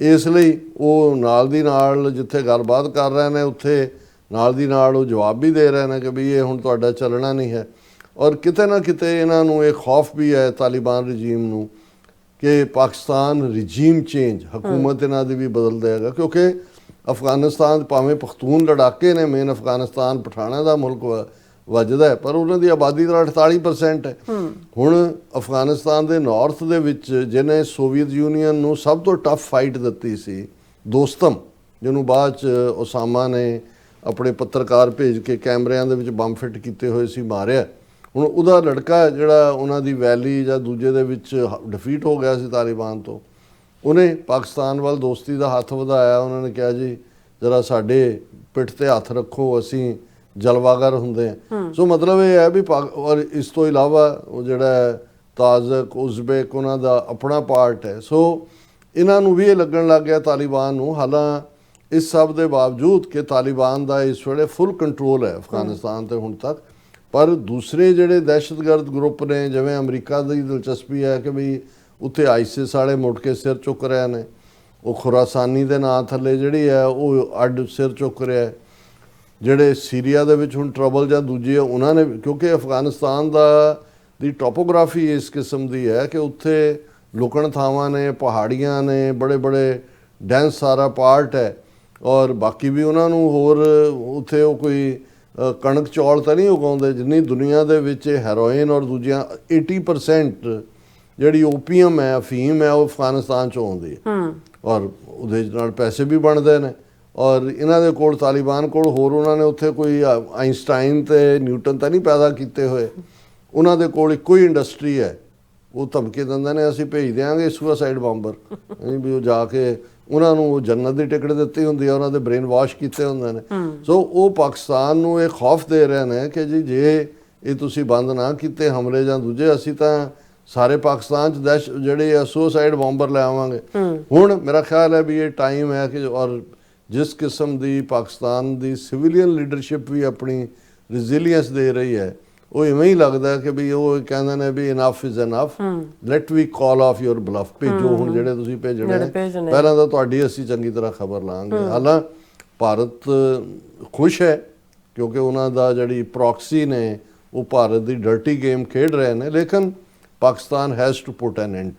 ਇਸ ਲਈ ਉਹ ਨਾਲ ਦੀ ਨਾਲ ਜਿੱਥੇ ਗੱਲਬਾਤ ਕਰ ਰਹੇ ਨੇ, ਉੱਥੇ ਨਾਲ ਦੀ ਨਾਲ ਉਹ ਜਵਾਬ ਵੀ ਦੇ ਰਹੇ ਨੇ ਕਿ ਵੀ ਇਹ ਹੁਣ ਤੁਹਾਡਾ ਚੱਲਣਾ ਨਹੀਂ ਹੈ। ਔਰ ਕਿਤੇ ਨਾ ਕਿਤੇ ਇਹਨਾਂ ਨੂੰ ਇਹ ਖੌਫ ਵੀ ਹੈ ਤਾਲਿਬਾਨ ਰਜੀਮ ਨੂੰ ਕਿ ਪਾਕਿਸਤਾਨ ਰਜੀਮ ਚੇਂਜ, ਹਕੂਮਤ ਇਹਨਾਂ ਦੀ ਵੀ ਬਦਲ ਦੇਗਾ। ਕਿਉਂਕਿ ਅਫਗਾਨਿਸਤਾਨ ਭਾਵੇਂ ਪਖਤੂਨ ਲੜਾਕੇ ਨੇ, ਮੇਨ ਅਫਗਾਨਿਸਤਾਨ ਪਠਾਣਾ ਦਾ ਮੁਲਕ ਵਾ- ਵੱਜਦਾ ਪਰ ਉਹਨਾਂ ਦੀ ਆਬਾਦੀ ਦਾ 48% ਹੈ। ਹੁਣ ਅਫਗਾਨਿਸਤਾਨ ਦੇ ਨਾਰਥ ਦੇ ਵਿੱਚ ਜਿਹਨੇ ਸੋਵੀਅਤ ਯੂਨੀਅਨ ਨੂੰ ਸਭ ਤੋਂ ਟਫ ਫਾਈਟ ਦਿੱਤੀ ਸੀ ਦੋਸਤਮ ਜਿਹਨੂੰ ਬਾਅਦ ਚ ਉਸਾਮਾ ਨੇ ਆਪਣੇ ਪੱਤਰਕਾਰ ਭੇਜ ਕੇ ਕੈਮਰਿਆਂ ਦੇ ਵਿੱਚ ਬੰਬ ਫਿੱਟ ਕੀਤੇ ਹੋਏ ਸੀ ਮਾਰਿਆ। ਹੁਣ ਉਹਦਾ ਲੜਕਾ ਜਿਹੜਾ ਉਹਨਾਂ ਦੀ ਵੈਲੀ ਜਾਂ ਦੂਜੇ ਦੇ ਵਿੱਚ ਡਿਫੀਟ ਹੋ ਗਿਆ ਸੀ ਤਾਲਿਬਾਨ ਤੋਂ। ਉਹਨੇ ਪਾਕਿਸਤਾਨ ਵੱਲ ਦੋਸਤੀ ਦਾ ਹੱਥ ਵਧਾਇਆ ਉਹਨਾਂ ਨੇ ਕਿਹਾ ਜੀ ਜਰਾ ਸਾਡੇ ਪਿੱਠ ਤੇ ਹੱਥ ਰੱਖੋ ਅਸੀਂ ਜਲਵਾਗਰ ਹੁੰਦੇ ਆ। ਸੋ ਮਤਲਬ ਇਹ ਹੈ ਵੀ ਔਰ ਇਸ ਤੋਂ ਇਲਾਵਾ ਉਹ ਜਿਹੜਾ ਹੈ ਤਾਜ਼ਕ ਉਜ਼ਬੇਕ ਉਹਨਾਂ ਦਾ ਆਪਣਾ ਪਾਰਟ ਹੈ। ਸੋ ਇਹਨਾਂ ਨੂੰ ਵੀ ਇਹ ਲੱਗਣ ਲੱਗ ਗਿਆ ਤਾਲਿਬਾਨ ਨੂੰ। ਹਾਲਾਂ ਇਸ ਸਭ ਦੇ ਬਾਵਜੂਦ ਕਿ ਤਾਲਿਬਾਨ ਦਾ ਇਸ ਵੇਲੇ ਫੁੱਲ ਕੰਟਰੋਲ ਹੈ ਅਫਗਾਨਿਸਤਾਨ ਤੇ ਹੁਣ ਤੱਕ। ਪਰ ਦੂਸਰੇ ਜਿਹੜੇ ਦਹਿਸ਼ਤਗਰਦ ਗਰੁੱਪ ਨੇ ਜਿਵੇਂ ਅਮਰੀਕਾ ਦੀ ਦਿਲਚਸਪੀ ਹੈ ਕਿ ਵੀ ਉੱਥੇ ਆਈਸਿਸ ਵਾਲੇ ਮੁੜ ਕੇ ਸਿਰ ਚੁੱਕ ਰਹੇ ਨੇ। ਉਹ ਖੁਰਾਸਾਨੀ ਦੇ ਨਾਂ ਥੱਲੇ ਜਿਹੜੀ ਹੈ ਉਹ ਅੱਡ ਸਿਰ ਚੁੱਕ ਰਿਹਾ ਹੈ। ਜਿਹੜੇ ਸੀਰੀਆ ਦੇ ਵਿੱਚ ਹੁਣ ਟਰਬਲ ਜਾਂ ਦੂਜੇ ਆ, ਉਹਨਾਂ ਨੇ ਕਿਉਂਕਿ ਅਫਗਾਨਿਸਤਾਨ ਦਾ ਦੀ ਟੋਪੋਗ੍ਰਾਫੀ ਇਸ ਕਿਸਮ ਦੀ ਹੈ ਕਿ ਉੱਥੇ ਲੁਕਣ ਥਾਵਾਂ ਨੇ ਪਹਾੜੀਆਂ ਨੇ ਬੜੇ ਬੜੇ ਡੈਂਸ ਸਾਰਾ ਪਾਰਟ ਹੈ ਔਰ ਬਾਕੀ ਵੀ ਉਹਨਾਂ ਨੂੰ ਹੋਰ ਉੱਥੇ ਉਹ ਕੋਈ ਕਣਕ ਚੌਲ ਤਾਂ ਨਹੀਂ ਉਗਾਉਂਦੇ ਜਿੰਨੀ ਦੁਨੀਆ ਦੇ ਵਿੱਚ ਹੈਰੋਇਨ ਔਰ ਦੂਜੀਆਂ 80% ਜਿਹੜੀ ਓਪੀਅਮ ਹੈ ਅਫੀਮ ਹੈ ਉਹ ਅਫਗਾਨਿਸਤਾਨ ਚੋਂ ਆਉਂਦੀ ਹੈ। ਹੂੰ। ਔਰ ਉਹਦੇ ਨਾਲ ਪੈਸੇ ਵੀ ਬਣਦੇ ਨੇ। ਔਰ ਇਹਨਾਂ ਦੇ ਕੋਲ ਤਾਲਿਬਾਨ ਕੋਲ ਹੋਰ ਉਹਨਾਂ ਨੇ ਉੱਥੇ ਕੋਈ ਆਇਨਸਟਾਈਨ ਤੇ ਨਿਊਟਨ ਤਾਂ ਨਹੀਂ ਪੈਦਾ ਕੀਤੇ ਹੋਏ। ਉਹਨਾਂ ਦੇ ਕੋਲ ਇੱਕੋ ਹੀ ਇੰਡਸਟਰੀ ਹੈ। ਉਹ ਧਮਕੀ ਦਿੰਦੇ ਨੇ ਅਸੀਂ ਭੇਜ ਦਿਆਂਗੇ ਸੁਸਾਈਡ ਬੰਬਰ। ਨਹੀਂ ਵੀ ਉਹ ਜਾ ਕੇ ਉਹਨਾਂ ਨੂੰ ਉਹ ਜੰਨਤ ਦੀ ਟਿਕਟ ਦਿੱਤੀ ਹੁੰਦੀ ਹੈ ਉਹਨਾਂ ਦੇ ਬ੍ਰੇਨ ਵਾਸ਼ ਕੀਤੇ ਹੁੰਦੇ ਨੇ। ਸੋ ਉਹ ਪਾਕਿਸਤਾਨ ਨੂੰ ਇਹ ਖੌਫ ਦੇ ਰਹੇ ਨੇ ਕਿ ਜੀ ਜੇ ਇਹ ਤੁਸੀਂ ਬੰਦ ਨਾ ਕੀਤੇ ਹਮਲੇ ਜਾਂ ਦੂਜੇ ਅਸੀਂ ਤਾਂ ਸਾਰੇ ਪਾਕਿਸਤਾਨ ਚ ਜਿਹੜੇ ਸੁਸਾਈਡ ਬੰਬਰ ਲੈ ਆਵਾਂਗੇ। ਹੁਣ ਮੇਰਾ ਖਿਆਲ ਹੈ ਵੀ ਇਹ ਟਾਈਮ ਹੈ ਕਿ ਔਰ ਜਿਸ ਕਿਸਮ ਦੀ ਪਾਕਿਸਤਾਨ ਦੀ ਸਿਵਿਲੀਅਨ ਲੀਡਰਸ਼ਿਪ ਵੀ ਆਪਣੀ ਰੈਜ਼ਿਲੀਅੰਸ ਦੇ ਰਹੀ ਹੈ ਉਹ ਇਵੇਂ ਹੀ ਲੱਗਦਾ ਕਿ ਵੀ ਉਹ ਕਹਿੰਦੇ ਨੇ ਵੀ enough is enough let we call off your bluff ਭੇਜੋ ਹੁਣ ਜਿਹੜੇ ਤੁਸੀਂ ਭੇਜਣੇ। ਪਹਿਲਾਂ ਤਾਂ ਤੁਹਾਡੀ ਅਸੀਂ ਚੰਗੀ ਤਰ੍ਹਾਂ ਖਬਰ ਲਾਂਗੇ। ਹਾਲਾਂ ਭਾਰਤ ਖੁਸ਼ ਹੈ ਕਿਉਂਕਿ ਉਹਨਾਂ ਦਾ ਜਿਹੜੀ ਪ੍ਰੌਕਸੀ ਨੇ ਉਹ ਭਾਰਤ ਦੀ ਡਰਟੀ ਗੇਮ ਖੇਡ ਰਹੇ ਨੇ ਲੇਕਿਨ Pakistan has to put an end